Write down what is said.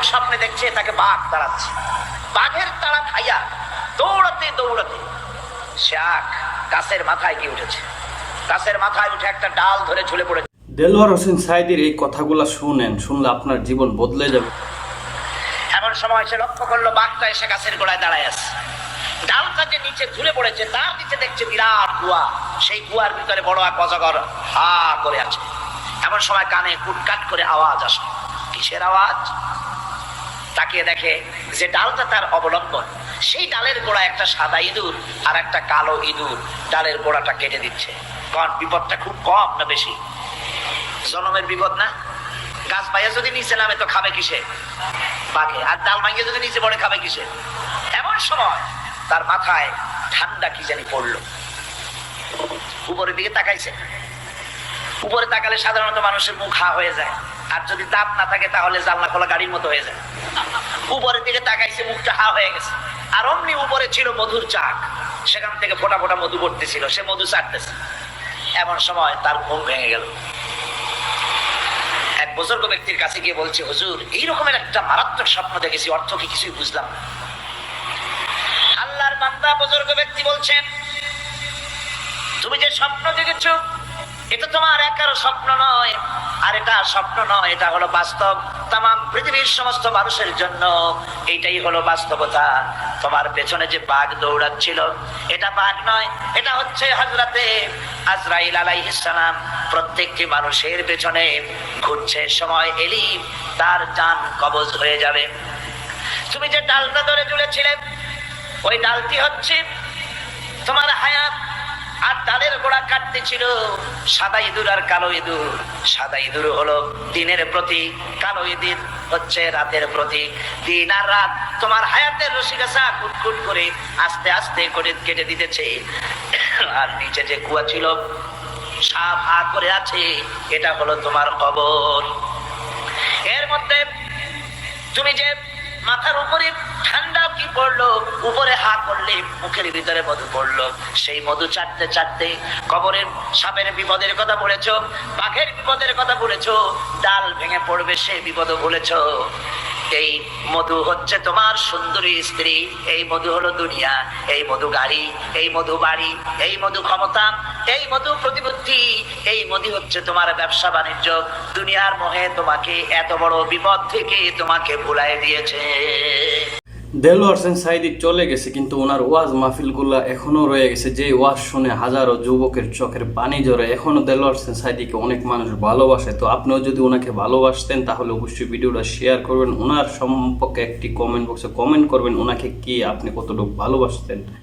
মারাত্মক স্বপ্নে দেখছে তাকে বাঘ তাড়াচ্ছে। বাঘের তাড়া খাইয়া দৌড়াতে দৌড়াতে শাক গাছের মাথায় গিয়ে উঠেছে। গাছের মাথায় উঠে একটা ডাল ধরে ঝুলে পড়েছে। দেলোয়ার হোসেন সাইদির এই কথাগুলো শুনেন শুনলে আপনার জীবন বদলে যাবে। এমন সময় সে লক্ষ্য করল বাঘটা এসে গাছের গোড়ায় দাঁড়ায় আছে। ডালটা যে নিচে ঝুলে পড়েছে তার নিচে দেখছে বিরাট কুয়া। সেই কুয়ার ভিতরে বড় এক অজগর হা করে আছে। এমন সময় কানে কুটকাট করে আওয়াজ আসে। কিসের আওয়াজ? তাকিয়ে দেখে যে ডালটা তার অবলম্বন। সেই ডালের গোড়া একটা সাদা ইঁদুর আর একটা কালো ইঁদুর ডালের গোড়াটা কেটে দিচ্ছে। কারণ বিপদটা খুব কম না বেশি? জনমের বিপদ না? গাছ পাইয়া যদি নিচে নামে তো খাবে কিসে? বাঘে। আর ডাল ভাঙিয়ে যদি নিচে পড়ে খাবে কিসে? এমন সময় তার মাথায় ঠান্ডা কি জানি পড়ল। উপরের দিকে তাকাইছে। উপরে তাকালে সাধারণত মানুষের মুখ হা হয়ে যায়। আর যদি দাঁত না থাকে তাহলে জানলা খোলা গাড়ির মতো হয়ে যায়। উপরের দিকে তাকাইছে, মুখটা হা হয়ে গেছে। আর অমনি উপরে ছিল মধুর চাক। সেখান থেকে ফোটা ফোটা মধু পড়তেছিল, সে মধু চাটতেছে। এমন সময় তার ঘুম ভেঙে গেল। এক বুজুর্গ ব্যক্তির কাছে গিয়ে বলছে, হুজুর এই রকমের একটা মারাত্মক স্বপ্ন দেখেছি, অর্থ কি কিছুই বুঝলাম না। আল্লাহর বান্দা বুজুর্গ ব্যক্তি বলছেন, তুমি যে স্বপ্ন দেখেছ এটা তোমার একারও স্বপ্ন নয়, আর এটা স্বপ্ন নয়, এটা হলো বাস্তব। তাম পৃথিবীর সমস্ত মানুষের জন্য এইটাই হলো বাস্তবতা। তোমার পেছনে যে বাঘ দৌড়াচ্ছিল, এটা বাঘ নয়, এটা হচ্ছে হজরতে আজরাইল আলাইহিস সালাম। প্রত্যেকটি মানুষের পেছনে ঘুরছে, সময় এলি তার জান কবজ হয়ে যাবে। তুমি যে ডালটা ধরে ঝুলেছিলে ওই ডালটি হচ্ছে তোমার হায়াত। আর তাদের গোড়া কাটতে ছিল সাদা ইঁদুর আর কালো ইঁদুর। সাদা ইঁদুর হলো দিনের প্রতীক, কালো ইঁদুর হচ্ছে রাতের প্রতীক। দিন আর রাত তোমার হায়াতের রসিকাছা কুটকুট করে আস্তে আস্তে করে কেটে দিতেছে। আর নিচে যে কুয়া ছিল, সাপ হা করে আছে, এটা হলো তোমার কবর। এর মধ্যে তুমি যে মাথার উপরে ঠান্ডা কি পড়ল? উপরে হা করলে মুখের ভিতরে মধু পড়ল। সেই মধু চাটতে চাটতে কবরের সাপের বিপদের কথা বলেছ, বাঘের বিপদের কথা বলেছ, ডাল ভেঙে পড়বে সে বিপদও বলেছ। এই মধু হচ্ছে তোমার সুন্দরী স্ত্রী। এই মধু হলো দুনিয়া, এই মধু গাড়ি, এই মধু বাড়ি, এই মধু ক্ষমতা, এই মধু প্রতিবুদ্ধি এই মধু হচ্ছে তোমার ব্যবসা বাণিজ্য। দুনিয়ার মোহে তোমাকে এত বড় বিপদ থেকে তোমাকে ভুলাই দিয়েছে। দেলোয়ার হোসেন সাইদি চলে গেছে, কিন্তু ওনার ওয়াজ মাহফিলগুলা এখনও রয়ে গেছে। যে ওয়াজ শুনে হাজারো যুবকের চোখের পানি জড়ে এখনও দেলোয়ার হোসেন সাইদিকে অনেক মানুষ ভালোবাসে। তো আপনিও যদি ওনাকে ভালোবাসতেন, তাহলে অবশ্যই ভিডিওটা শেয়ার করবেন। ওনার সম্পর্কে একটি কমেন্ট বক্সে কমেন্ট করবেন, ওনাকে কি আপনি কতটুকু ভালোবাসতেন?